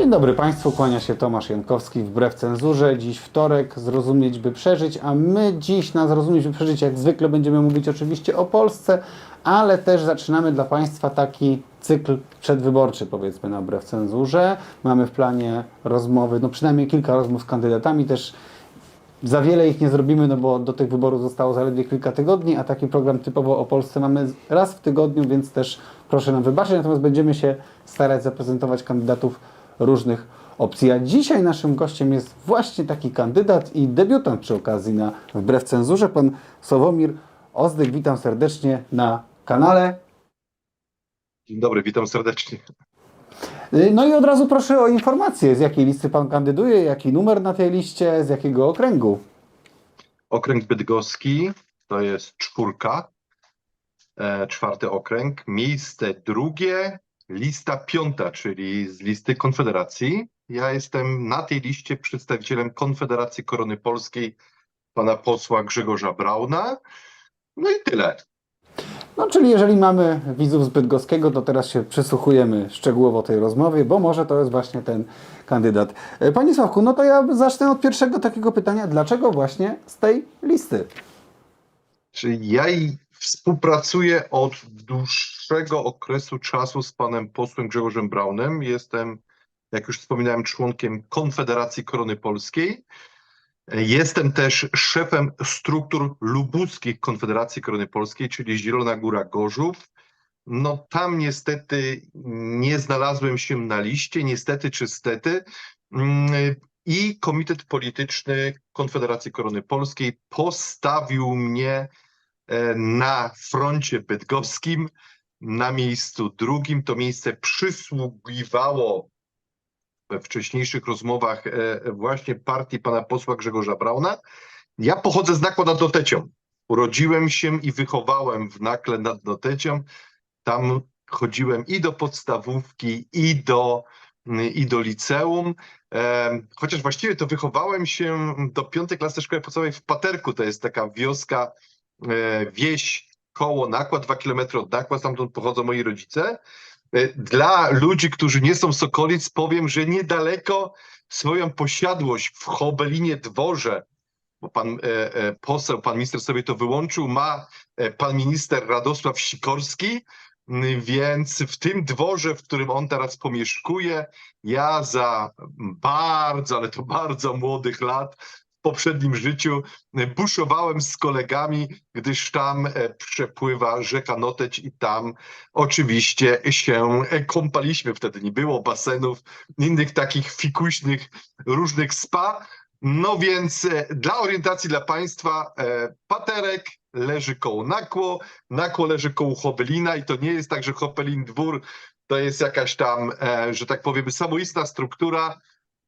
Dzień dobry Państwu, kłania się Tomasz Jankowski wbrew cenzurze. Dziś wtorek, zrozumieć by przeżyć, a my dziś na zrozumieć by przeżyć jak zwykle będziemy mówić oczywiście o Polsce, ale też zaczynamy dla Państwa taki cykl przedwyborczy powiedzmy na wbrew cenzurze. Mamy w planie rozmowy, no przynajmniej kilka rozmów z kandydatami też za wiele ich nie zrobimy, no bo do tych wyborów zostało zaledwie kilka tygodni, a taki program typowo o Polsce mamy raz w tygodniu, więc też proszę nam wybaczyć. Natomiast będziemy się starać zaprezentować kandydatów różnych opcji. A dzisiaj naszym gościem jest właśnie taki kandydat i debiutant przy okazji na Wbrew Cenzurze, pan Sławomir Ozdyk. Witam serdecznie na kanale. Dzień dobry, witam serdecznie. Y, No i od razu proszę o informację, z jakiej listy pan kandyduje, jaki numer na tej liście, z jakiego okręgu. Okręg bydgoski to jest czwórka, e, czwarty okręg. Miejsce drugie, lista piąta, czyli z listy Konfederacji. Ja jestem na tej liście przedstawicielem Konfederacji Korony Polskiej, pana posła Grzegorza Brauna. No i tyle. No, czyli jeżeli mamy widzów z Bydgoskiego, to teraz się przysłuchujemy szczegółowo tej rozmowie, bo może to jest właśnie ten kandydat. E, Panie Sławku, no to ja zacznę od pierwszego takiego pytania. Dlaczego właśnie z tej listy? Czyli ja współpracuję od dłuższego okresu czasu z panem posłem Grzegorzem Braunem. Jestem, jak już wspominałem, członkiem Konfederacji Korony Polskiej. Jestem też szefem struktur lubuskich Konfederacji Korony Polskiej, czyli Zielona Góra Gorzów. No tam niestety nie znalazłem się na liście, niestety czy stety. I Komitet Polityczny Konfederacji Korony Polskiej postawił mnie na froncie bydgoskim, na miejscu drugim. To miejsce przysługiwało we wcześniejszych rozmowach e, właśnie partii pana posła Grzegorza Brauna. Ja pochodzę z Nakła nad Notecią. Urodziłem się i wychowałem w Nakle nad Notecią. Tam chodziłem i do podstawówki, i do, i do liceum. Em, Chociaż właściwie to wychowałem się do piątej klasy szkoły podstawowej w Paterku. To jest taka wioska, e, wieś koło Nakła, dwa kilometry od Nakła, stamtąd pochodzą moi rodzice. E, Dla ludzi, którzy nie są z okolic, powiem, że niedaleko swoją posiadłość w Hobelinie Dworze, bo pan e, e, poseł, pan minister sobie to wyłączył, ma e, pan minister Radosław Sikorski, m, więc w tym dworze, w którym on teraz pomieszkuje, ja za bardzo, ale to bardzo młodych lat poprzednim życiu e, buszowałem z kolegami, gdyż tam e, przepływa rzeka Noteć i tam oczywiście się e, kąpaliśmy. Wtedy nie było basenów, innych takich fikuśnych różnych spa. No więc e, dla orientacji dla Państwa, e, Paterek leży koło Nakło, Nakło leży koło Hobelina i to nie jest tak, że Hopelin dwór to jest jakaś tam, e, że tak powiem, samoistna struktura.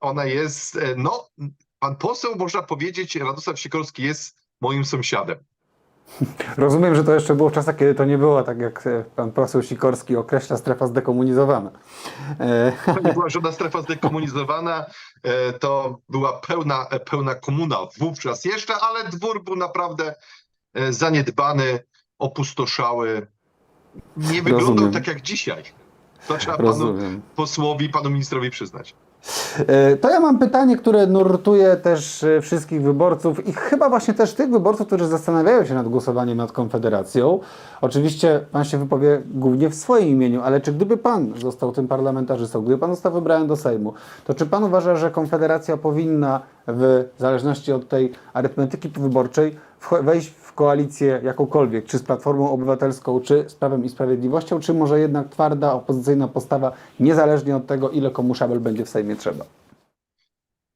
Ona jest, e, no, pan poseł, można powiedzieć, Radosław Sikorski jest moim sąsiadem. Rozumiem, że to jeszcze było w czasach, kiedy to nie było tak, jak e, pan poseł Sikorski określa strefa zdekomunizowana. E, To nie była żadna strefa zdekomunizowana, e, to była pełna, pełna komuna wówczas jeszcze, ale dwór był naprawdę zaniedbany, opustoszały. Nie wyglądał Rozumiem. tak jak dzisiaj. To trzeba panu rozumiem. posłowi, panu ministrowi przyznać. E, To ja mam pytanie, które nurtuje też e, wszystkich wyborców i chyba właśnie też tych wyborców, którzy zastanawiają się nad głosowaniem nad Konfederacją. Oczywiście pan się wypowie głównie w swoim imieniu, ale czy gdyby pan został tym parlamentarzystą, gdyby pan został wybrany do Sejmu, to czy pan uważa, że Konfederacja powinna w zależności od tej arytmetyki wyborczej wejść w koalicję jakąkolwiek, czy z Platformą Obywatelską, czy z Prawem i Sprawiedliwością, czy może jednak twarda opozycyjna postawa, niezależnie od tego, ile komu szabel będzie w Sejmie trzeba?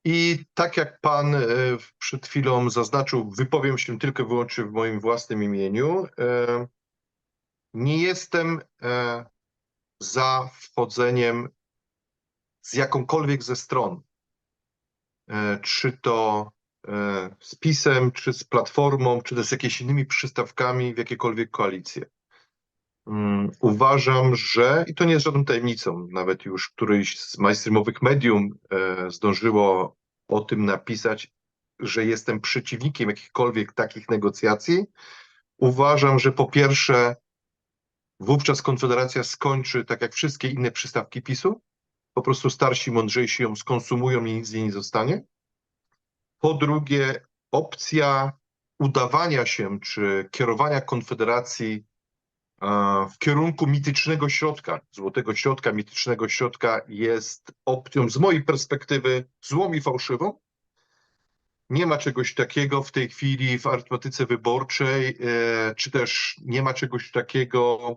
I tak jak pan e, przed chwilą zaznaczył, wypowiem się tylko i wyłącznie w moim własnym imieniu. E, Nie jestem e, za wchodzeniem z jakąkolwiek ze stron, czy to z PiSem, czy z Platformą, czy też z jakimiś innymi przystawkami w jakiekolwiek koalicje. Mm, Uważam, że, i to nie jest żadną tajemnicą, nawet już któryś z mainstreamowych medium e, zdążyło o tym napisać, że jestem przeciwnikiem jakichkolwiek takich negocjacji. Uważam, że po pierwsze, wówczas Konfederacja skończy tak jak wszystkie inne przystawki PiSu, po prostu starsi, mądrzejsi ją skonsumują i nic z niej nie zostanie. Po drugie, opcja udawania się czy kierowania Konfederacji w kierunku mitycznego środka, złotego środka, mitycznego środka jest opcją z mojej perspektywy złą i fałszywą. Nie ma czegoś takiego w tej chwili w arytmetyce wyborczej, e, czy też nie ma czegoś takiego,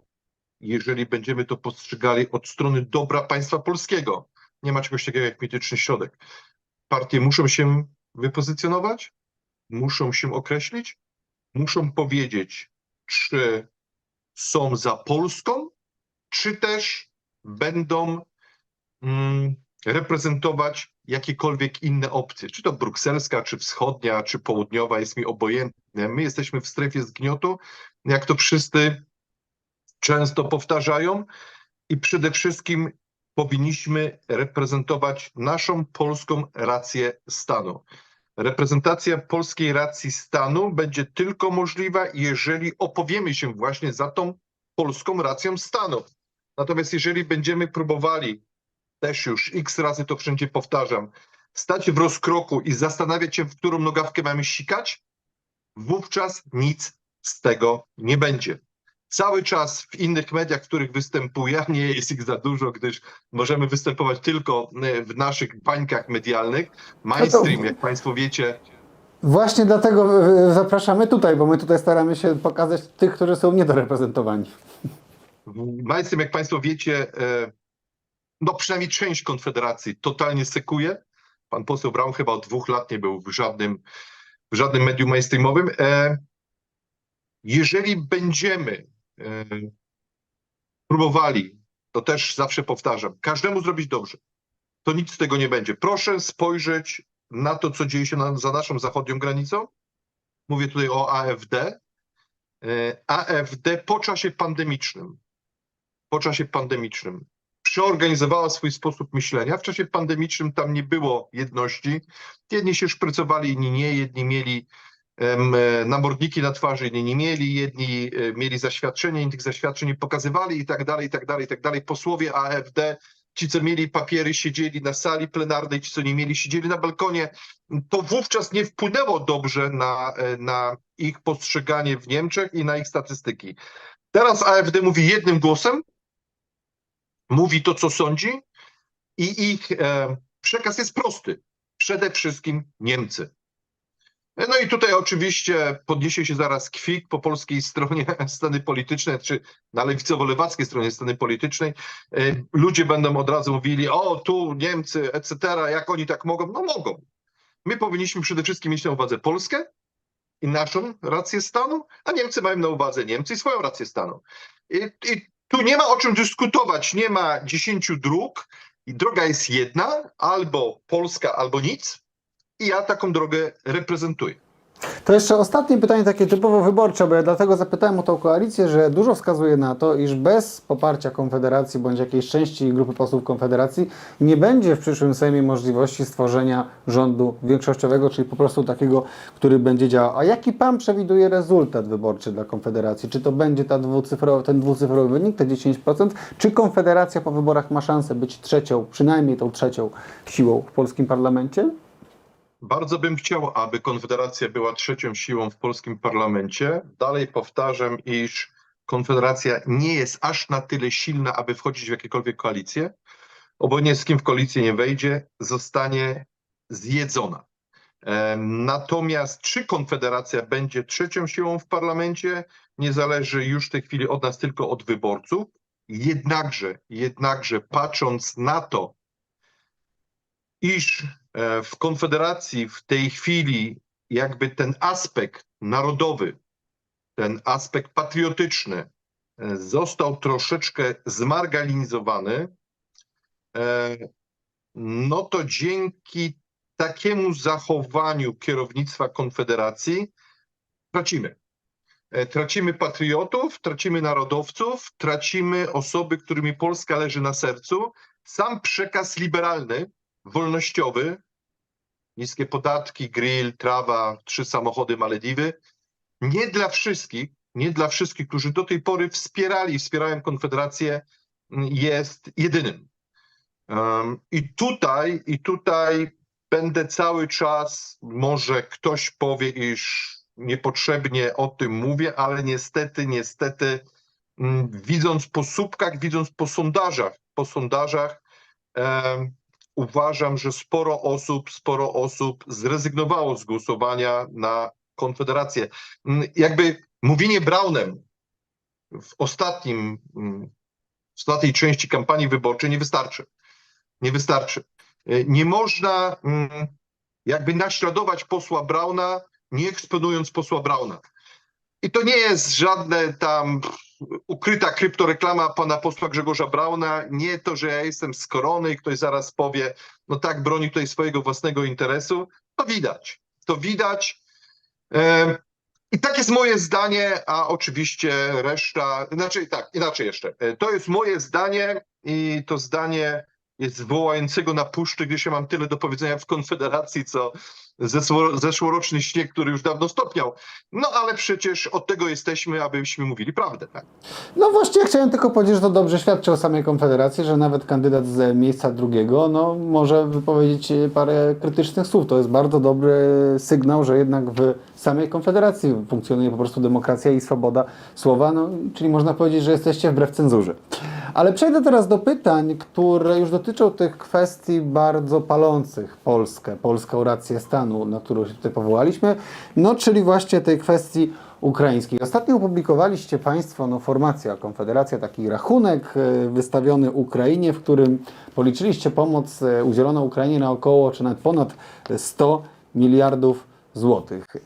jeżeli będziemy to postrzegali od strony dobra państwa polskiego. Nie ma czegoś takiego jak mityczny środek. Partie muszą się wypozycjonować, muszą się określić, muszą powiedzieć, czy są za Polską, czy też będą mm, reprezentować jakiekolwiek inne opcje, czy to brukselska, czy wschodnia, czy południowa, jest mi obojętne. My jesteśmy w strefie zgniotu, jak to wszyscy często powtarzają, i przede wszystkim powinniśmy reprezentować naszą polską rację stanu. Reprezentacja polskiej racji stanu będzie tylko możliwa, jeżeli opowiemy się właśnie za tą polską racją stanu. Natomiast jeżeli będziemy próbowali, też już x razy to wszędzie powtarzam, stać w rozkroku i zastanawiać się, w którą nogawkę mamy sikać, wówczas nic z tego nie będzie. Cały czas w innych mediach, w których występuję, a nie jest ich za dużo, gdyż możemy występować tylko e, w naszych bańkach medialnych. Mainstream, jak Państwo wiecie, Właśnie dlatego e, zapraszamy tutaj, bo my tutaj staramy się pokazać tych, którzy są niedoreprezentowani. Mainstream, jak Państwo wiecie, e, no przynajmniej część Konfederacji totalnie sekuje. Pan poseł Braun chyba od dwóch lat nie był w żadnym, w żadnym medium mainstreamowym. E, Jeżeli będziemy e, próbowali, to też zawsze powtarzam, każdemu zrobić dobrze, to nic z tego nie będzie. Proszę spojrzeć na to, co dzieje się na, za naszą zachodnią granicą. Mówię tutaj o AfD. E, AfD po czasie pandemicznym, po czasie pandemicznym przeorganizowała swój sposób myślenia. W czasie pandemicznym tam nie było jedności. Jedni się szprycowali, inni nie. Jedni mieli e, namordniki na twarzy, inni nie mieli. Jedni e, mieli zaświadczenia, inni tych zaświadczeń nie pokazywali i tak dalej, i tak dalej, i tak dalej. Posłowie AfD, ci co mieli papiery siedzieli na sali plenarnej, ci co nie mieli siedzieli na balkonie. To wówczas nie wpłynęło dobrze na, e, na ich postrzeganie w Niemczech i na ich statystyki. Teraz AfD mówi jednym głosem, mówi to, co sądzi i ich przekaz jest prosty. Przede wszystkim Niemcy. No i tutaj oczywiście podniesie się zaraz kwik po polskiej stronie sceny politycznej, czy na lewicowo-lewackiej stronie sceny politycznej. E, Ludzie będą od razu mówili, o tu Niemcy, etc., jak oni tak mogą? No mogą. My powinniśmy przede wszystkim mieć na uwadze Polskę i naszą rację stanu, a Niemcy mają na uwadze Niemcy i swoją rację stanu. I, i tu nie ma o czym dyskutować, nie ma dziesięciu dróg i droga jest jedna, albo Polska, albo nic i ja taką drogę reprezentuję. To jeszcze ostatnie pytanie, takie typowo wyborcze, bo ja dlatego zapytałem o tą koalicję, że dużo wskazuje na to, iż bez poparcia Konfederacji bądź jakiejś części grupy posłów Konfederacji nie będzie w przyszłym Sejmie możliwości stworzenia rządu większościowego, czyli po prostu takiego, który będzie działał. A jaki Pan przewiduje rezultat wyborczy dla Konfederacji? Czy to będzie ta dwucyfrowy, ten dwucyfrowy wynik, te 10%? Czy Konfederacja po wyborach ma szansę być trzecią, przynajmniej tą trzecią siłą w polskim parlamencie? Bardzo bym chciał, aby Konfederacja była trzecią siłą w polskim parlamencie. Dalej powtarzam, iż Konfederacja nie jest aż na tyle silna, aby wchodzić w jakiekolwiek koalicje. Obojętnie z kim w koalicję nie wejdzie, zostanie zjedzona. Em, Natomiast czy Konfederacja będzie trzecią siłą w parlamencie, nie zależy już w tej chwili od nas, tylko od wyborców. Jednakże, jednakże patrząc na to, iż e, w Konfederacji w tej chwili jakby ten aspekt narodowy, ten aspekt patriotyczny e, został troszeczkę zmarginalizowany, e, no to dzięki takiemu zachowaniu kierownictwa Konfederacji tracimy. E, Tracimy patriotów, tracimy narodowców, tracimy osoby, którymi Polska leży na sercu. Sam przekaz liberalny, wolnościowy, niskie podatki, grill, trawa, trzy samochody, Malediwy. Nie dla wszystkich, nie dla wszystkich, którzy do tej pory wspierali i wspierają Konfederację, m, jest jedynym. Em, I tutaj, i tutaj będę cały czas, może ktoś powie, iż niepotrzebnie o tym mówię, ale niestety, niestety, mm, widząc po słupkach, widząc po sondażach, po sondażach, em, uważam, że sporo osób, sporo osób zrezygnowało z głosowania na Konfederację. Mm, Jakby mówienie Braunem w ostatnim, mm, w ostatniej części kampanii wyborczej nie wystarczy. Nie wystarczy. E, Nie można mm, jakby naśladować posła Brauna, nie eksponując posła Brauna. I to nie jest żadne tam ukryta kryptoreklama pana posła Grzegorza Brauna. Nie to, że ja jestem z korony i ktoś zaraz powie, no tak, broni tutaj swojego własnego interesu. To widać. To widać. I tak jest moje zdanie, a oczywiście reszta, znaczy tak, inaczej jeszcze. E, To jest moje zdanie i to zdanie jest wołającego na puszczy, gdzie się mam tyle do powiedzenia w Konfederacji, co zeszłoroczny śnieg, który już dawno stopniał. No ale przecież od tego jesteśmy, abyśmy mówili prawdę. Tak? No właściwie chciałem tylko powiedzieć, że to dobrze świadczy o samej Konfederacji, że nawet kandydat z miejsca drugiego no, może wypowiedzieć parę krytycznych słów. To jest bardzo dobry sygnał, że jednak w samej Konfederacji funkcjonuje po prostu demokracja i swoboda słowa, no, czyli można powiedzieć, że jesteście wbrew cenzurze. Ale przejdę teraz do pytań, które już dotyczą tych kwestii bardzo palących Polskę, polską rację stanu, na którą się tutaj powołaliśmy, no czyli właśnie tej kwestii ukraińskiej. Ostatnio opublikowaliście Państwo, no formacja, Konfederacja, taki rachunek e, wystawiony Ukrainie, w którym policzyliście pomoc e, udzieloną Ukrainie na około, czy nawet ponad 100 miliardów złotych. E,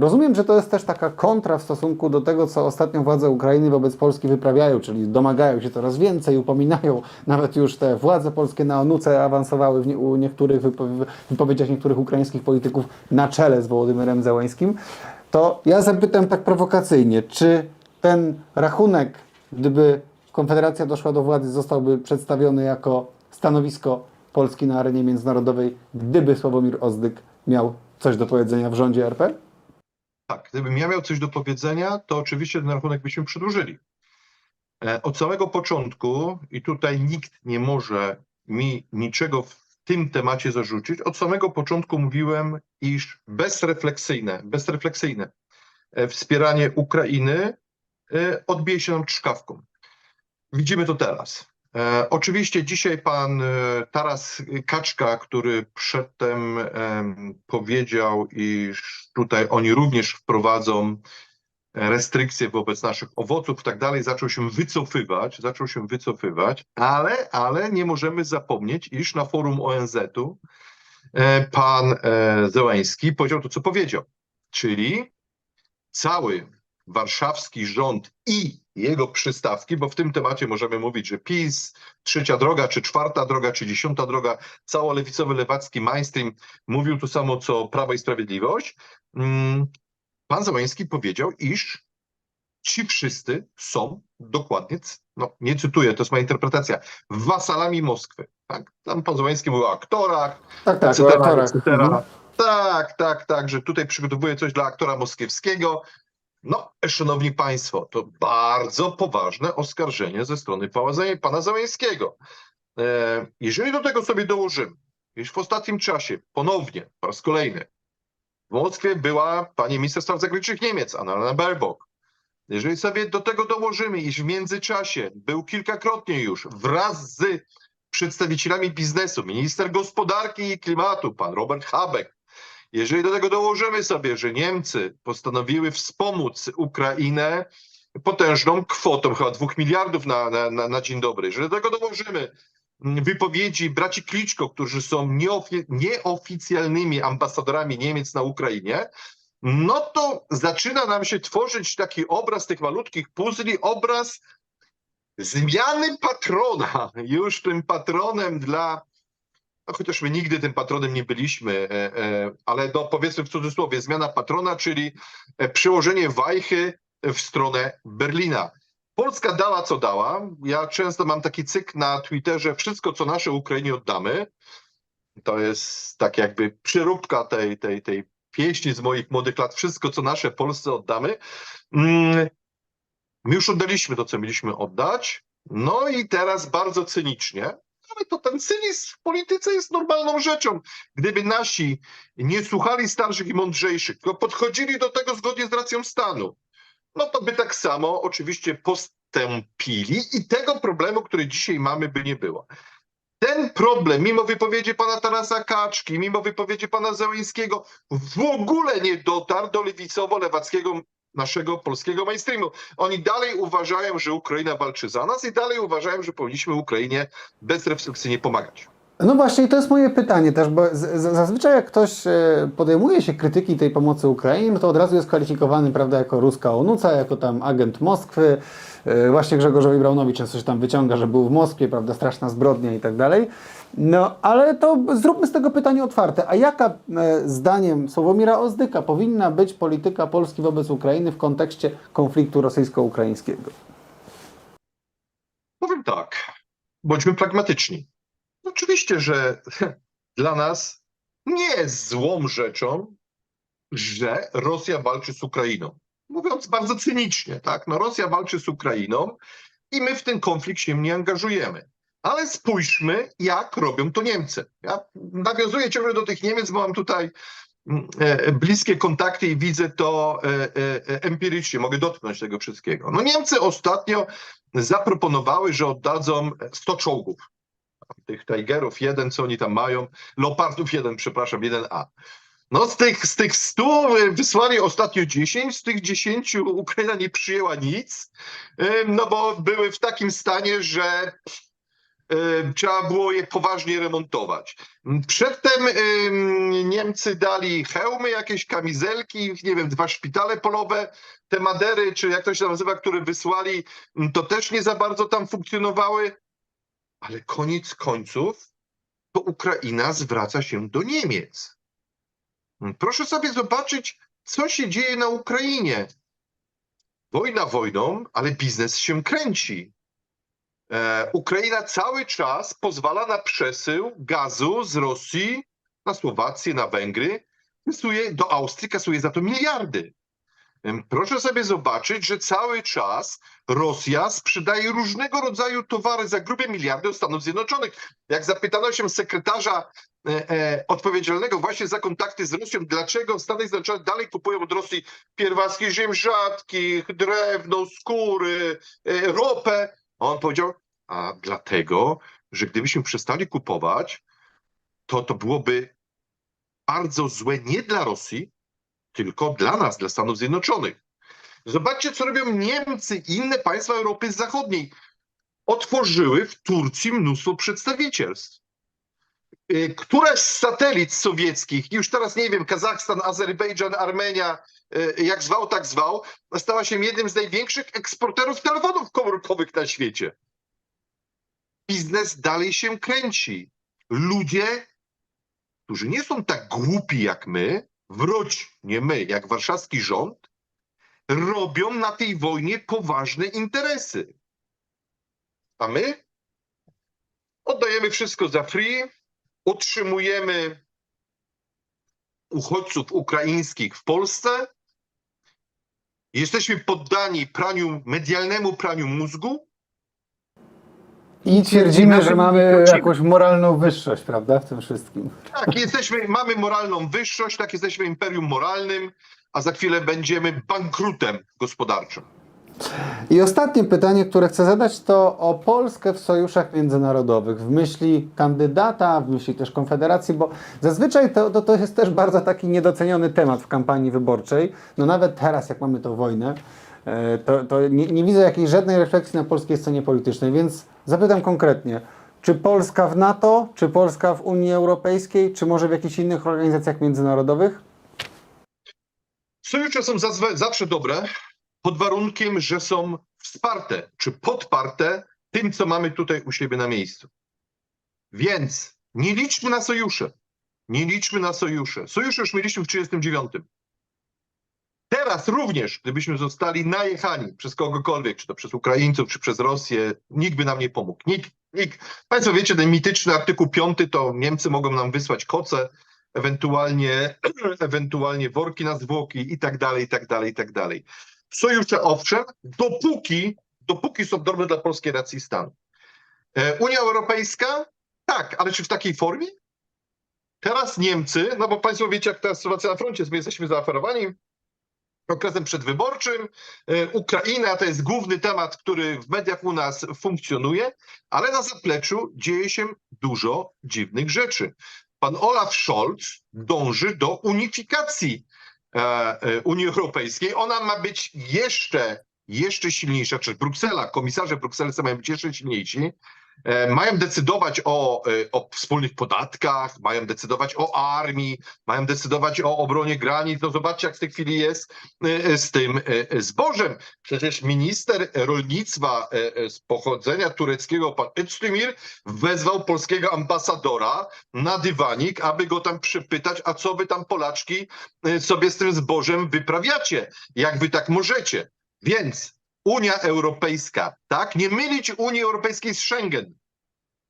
Rozumiem, że to jest też taka kontra w stosunku do tego, co ostatnio władze Ukrainy wobec Polski wyprawiają, czyli domagają się coraz więcej, upominają, nawet już te władze polskie na onuce awansowały w nie, u niektórych wypo- wypowiedziach niektórych ukraińskich polityków na czele z Wołodymyrem Zełańskim. To ja zapytam tak prowokacyjnie, czy ten rachunek, gdyby Konfederacja doszła do władzy, zostałby przedstawiony jako stanowisko Polski na arenie międzynarodowej, gdyby Sławomir Ozdyk miał coś do powiedzenia w rządzie RP? Tak, gdybym ja miał coś do powiedzenia, to oczywiście ten rachunek byśmy przedłużyli. E, Od samego początku, i tutaj nikt nie może mi niczego w tym temacie zarzucić, od samego początku mówiłem, iż bezrefleksyjne, bezrefleksyjne e, wspieranie Ukrainy e, odbije się nam czkawką. Widzimy to teraz. E, oczywiście dzisiaj pan e, Taras Kaczka, który przedtem em, powiedział, iż tutaj oni również wprowadzą restrykcje wobec naszych owoców i tak dalej, zaczął się wycofywać, zaczął się wycofywać, ale, ale nie możemy zapomnieć, iż na forum ONZ-u e, pan Zełański powiedział to, co powiedział, czyli cały warszawski rząd i jego przystawki, bo w tym temacie możemy mówić, że PiS, trzecia droga, czy czwarta droga, czy dziesiąta droga, cało lewicowy, lewacki mainstream mówił to samo, co Prawo i Sprawiedliwość. Mm, Pan Załęski powiedział, iż ci wszyscy są dokładnie, no nie cytuję, to jest moja interpretacja, wasalami Moskwy. Tak? Tam pan Załęski mówił o aktorach, Tak, tak, etc., o aktorach. etc. Mhm. Tak, tak, tak, że tutaj przygotowuje coś dla aktora moskiewskiego. No, szanowni państwo, to bardzo poważne oskarżenie ze strony pana Załę- pana Załęskiego. E, Jeżeli do tego sobie dołożymy, iż w ostatnim czasie ponownie, po raz kolejny, w Moskwie była pani minister spraw zagranicznych Niemiec, Annalena Baerbock. Jeżeli sobie do tego dołożymy, iż w międzyczasie był kilkakrotnie już wraz z przedstawicielami biznesu, minister gospodarki i klimatu, pan Robert Habeck, jeżeli do tego dołożymy sobie, że Niemcy postanowiły wspomóc Ukrainę potężną kwotą, chyba dwóch miliardów na, na, na, dzień dobry, jeżeli do tego dołożymy wypowiedzi braci Kliczko, którzy są nieofi- nieoficjalnymi ambasadorami Niemiec na Ukrainie, no to zaczyna nam się tworzyć taki obraz tych malutkich puzli, obraz zmiany patrona. Już tym patronem dla no chociaż my nigdy tym patronem nie byliśmy, e, e, ale no powiedzmy w cudzysłowie, zmiana patrona, czyli e, przełożenie wajchy w stronę Berlina. Polska dała co dała. Ja często mam taki cykl na Twitterze, wszystko co nasze Ukrainie oddamy. To jest tak jakby przyróbka tej, tej, tej pieśni z moich młodych lat, wszystko co nasze Polsce oddamy. Mm, My już oddaliśmy to, co mieliśmy oddać. No i teraz bardzo cynicznie, to ten cynizm w polityce jest normalną rzeczą. Gdyby nasi nie słuchali starszych i mądrzejszych, tylko podchodzili do tego zgodnie z racją stanu, no to by tak samo oczywiście postąpili i tego problemu, który dzisiaj mamy, by nie było. Ten problem, mimo wypowiedzi pana Tarasa Kaczki, mimo wypowiedzi pana Zełyńskiego, w ogóle nie dotarł do lewicowo-lewackiego naszego polskiego mainstreamu. Oni dalej uważają, że Ukraina walczy za nas i dalej uważają, że powinniśmy Ukrainie bezrefleksyjnie pomagać. No właśnie, to jest moje pytanie też, bo zazwyczaj jak ktoś e, podejmuje się krytyki tej pomocy Ukrainie, no to od razu jest kwalifikowany, prawda, jako ruska onuca, jako tam agent Moskwy. E, Właśnie Grzegorzowi Braunowi często się tam wyciąga, że był w Moskwie, prawda, straszna zbrodnia i tak dalej. No, ale to zróbmy z tego pytanie otwarte. A jaka e, zdaniem Sławomira Ozdyka powinna być polityka Polski wobec Ukrainy w kontekście konfliktu rosyjsko-ukraińskiego? Powiem tak, bądźmy pragmatyczni. Oczywiście, że dla nas nie jest złą rzeczą, że Rosja walczy z Ukrainą. Mówiąc bardzo cynicznie, tak? No Rosja walczy z Ukrainą i my w ten konflikt się nie angażujemy. Ale spójrzmy, jak robią to Niemcy. Ja nawiązuję ciągle do tych Niemiec, bo mam tutaj mm, e, bliskie kontakty i widzę to e, e, empirycznie, mogę dotknąć tego wszystkiego. No Niemcy ostatnio zaproponowały, że oddadzą 100 czołgów. Tych Tigerów jeden, co oni tam mają, Leopardów jeden, przepraszam, 1A. No z tych, z tych 100 wysłali ostatnio 10, z tych 10 Ukraina nie przyjęła nic, ym, no bo były w takim stanie, że ym, trzeba było je poważnie remontować. Przedtem Niemcy dali hełmy, jakieś kamizelki, nie wiem, dwa szpitale polowe, te Madery, czy jak to się nazywa, które wysłali, to też nie za bardzo tam funkcjonowały, ale koniec końców to Ukraina zwraca się do Niemiec. Proszę sobie zobaczyć, co się dzieje na Ukrainie. Wojna wojną, ale biznes się kręci. E, Ukraina cały czas pozwala na przesył gazu z Rosji na Słowację, na Węgry, kasuje, do Austrii kasuje za to miliardy. Em, Proszę sobie zobaczyć, że cały czas Rosja sprzedaje różnego rodzaju towary za grube miliardy do Stanów Zjednoczonych. Jak zapytano się sekretarza e, e, odpowiedzialnego właśnie za kontakty z Rosją, dlaczego Stany Zjednoczone dalej kupują od Rosji pierwiastki ziem rzadkich, drewno, skóry, e, ropę, on powiedział, a dlatego, że gdybyśmy przestali kupować, to to byłoby bardzo złe nie dla Rosji, tylko dla nas, dla Stanów Zjednoczonych. Zobaczcie, co robią Niemcy i inne państwa Europy Zachodniej. Otworzyły w Turcji mnóstwo przedstawicielstw. Y, Któraś z satelit sowieckich, już teraz nie wiem, Kazachstan, Azerbejdżan, Armenia, y, jak zwał, tak zwał, stała się jednym z największych eksporterów telefonów komórkowych na świecie. Biznes dalej się kręci. Ludzie, którzy nie są tak głupi jak my, wróć, nie my, jak warszawski rząd, robią na tej wojnie poważne interesy. A my oddajemy wszystko za free, utrzymujemy uchodźców ukraińskich w Polsce, jesteśmy poddani praniu, medialnemu praniu mózgu, I twierdzimy, że mamy jakąś moralną wyższość, prawda, w tym wszystkim. Tak, jesteśmy, mamy moralną wyższość, tak, jesteśmy imperium moralnym, a za chwilę będziemy bankrutem gospodarczym. I ostatnie pytanie, które chcę zadać, to o Polskę w sojuszach międzynarodowych, w myśli kandydata, w myśli też Konfederacji, bo zazwyczaj to, to, to jest też bardzo taki niedoceniony temat w kampanii wyborczej. No nawet teraz, jak mamy tą wojnę, e, to, to nie, nie widzę jakiejś żadnej refleksji na polskiej scenie politycznej, więc zapytam konkretnie, czy Polska w NATO, czy Polska w Unii Europejskiej, czy może w jakichś innych organizacjach międzynarodowych? Sojusze są zawsze dobre, pod warunkiem, że są wsparte czy podparte tym, co mamy tutaj u siebie na miejscu. Więc nie liczmy na sojusze. Nie liczmy na sojusze. Sojusze już mieliśmy w 1939. Teraz również, gdybyśmy zostali najechani przez kogokolwiek, czy to przez Ukraińców, czy przez Rosję, nikt by nam nie pomógł. Nikt, nikt. Państwo wiecie, ten mityczny artykuł 5 to Niemcy mogą nam wysłać koce, ewentualnie, ewentualnie worki na zwłoki i tak dalej, i tak dalej, i tak dalej. Sojusze owszem, dopóki, dopóki są dobre dla polskiej racji stanu. E, Unia Europejska Tak, ale czy w takiej formie? Teraz Niemcy, no bo Państwo wiecie, jak ta sytuacja na froncie jest, my jesteśmy zaaferowani okresem przedwyborczym. E, Ukraina to jest główny temat, który w mediach u nas funkcjonuje, ale na zapleczu dzieje się dużo dziwnych rzeczy. Pan Olaf Scholz dąży do unifikacji Unii Europejskiej. Ona ma być jeszcze, jeszcze silniejsza, czy Bruksela, komisarze brukselscy mają być jeszcze silniejsi. E, Mają decydować o, e, o wspólnych podatkach, mają decydować o armii, mają decydować o obronie granic. No zobaczcie, jak w tej chwili jest e, z tym zbożem. Przecież minister rolnictwa z pochodzenia tureckiego, pan Özdemir, wezwał polskiego ambasadora na dywanik, aby go tam przypytać, a co wy tam Polaczki sobie z tym zbożem wyprawiacie? Jak wy tak możecie? Więc Unia Europejska, tak? Nie mylić Unii Europejskiej z Schengen,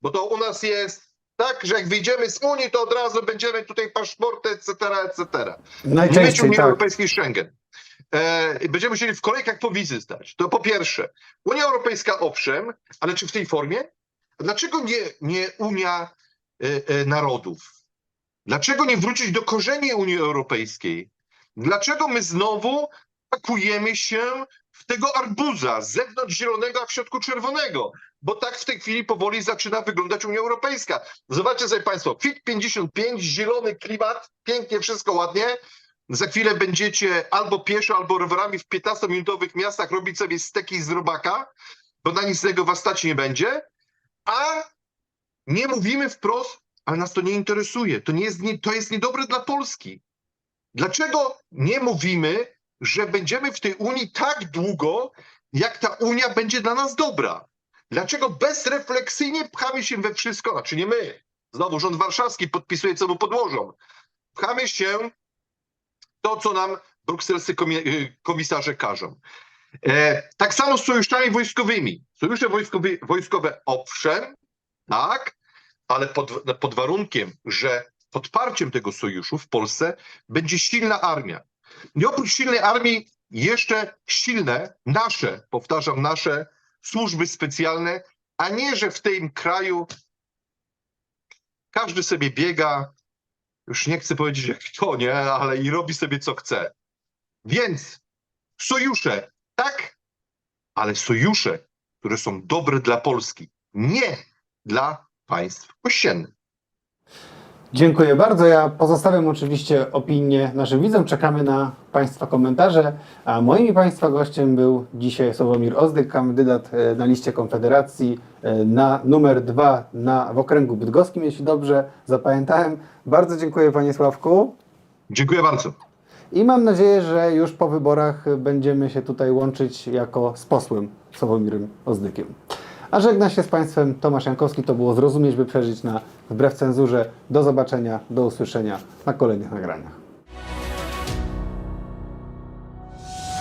bo to u nas jest tak, że jak wyjdziemy z Unii, to od razu będziemy tutaj paszporty, etc., etc. Nie mylić Unii tak. Europejskiej z Schengen. E, będziemy musieli w kolejkach po wizy stać. To po pierwsze, Unia Europejska owszem, ale czy w tej formie? Dlaczego nie, nie Unia e, e, Narodów? Dlaczego nie wrócić do korzeni Unii Europejskiej? Dlaczego my znowu pakujemy się w tego arbuza, z zewnątrz zielonego, a w środku czerwonego? Bo tak w tej chwili powoli zaczyna wyglądać Unia Europejska. Zobaczcie sobie Państwo, FIT 55, zielony klimat, pięknie, wszystko ładnie. Za chwilę będziecie albo pieszo, albo rowerami w 15-minutowych miastach robić sobie steki z robaka, bo na nic innego was stać nie będzie, a nie mówimy wprost, ale nas to nie interesuje. To, nie jest, to jest niedobre dla Polski. Dlaczego nie mówimy, że będziemy w tej Unii tak długo, jak ta Unia będzie dla nas dobra? Dlaczego bezrefleksyjnie pchamy się we wszystko, znaczy nie my, znowu rząd warszawski podpisuje, co mu podłożą. Pchamy się to, co nam brukselscy y, komisarze każą. E, tak samo z sojuszami wojskowymi. Sojusze wojskowe, wojskowe owszem, tak, ale pod, pod warunkiem, że podparciem tego sojuszu w Polsce będzie silna armia. I oprócz silnej armii jeszcze silne nasze, powtarzam, nasze służby specjalne, a nie, że w tym kraju każdy sobie biega, już nie chcę powiedzieć jak kto, nie, ale i robi sobie co chce. Więc sojusze, tak, ale sojusze, które są dobre dla Polski, nie dla państw ościennych. Dziękuję bardzo. Ja pozostawiam oczywiście opinię naszym widzom. Czekamy na Państwa komentarze. A moim i Państwa gościem był dzisiaj Sławomir Ozdyk, kandydat e, na liście Konfederacji e, na numer dwa na, w okręgu bydgoskim, jeśli dobrze zapamiętałem. Bardzo dziękuję Panie Sławku. Dziękuję bardzo. I mam nadzieję, że już po wyborach będziemy się tutaj łączyć jako z posłem Sławomirem Ozdykiem. A żegna się z Państwem Tomasz Jankowski. To było Zrozumieć, by przeżyć na Wbrew Cenzurze. Do zobaczenia, do usłyszenia na kolejnych nagraniach.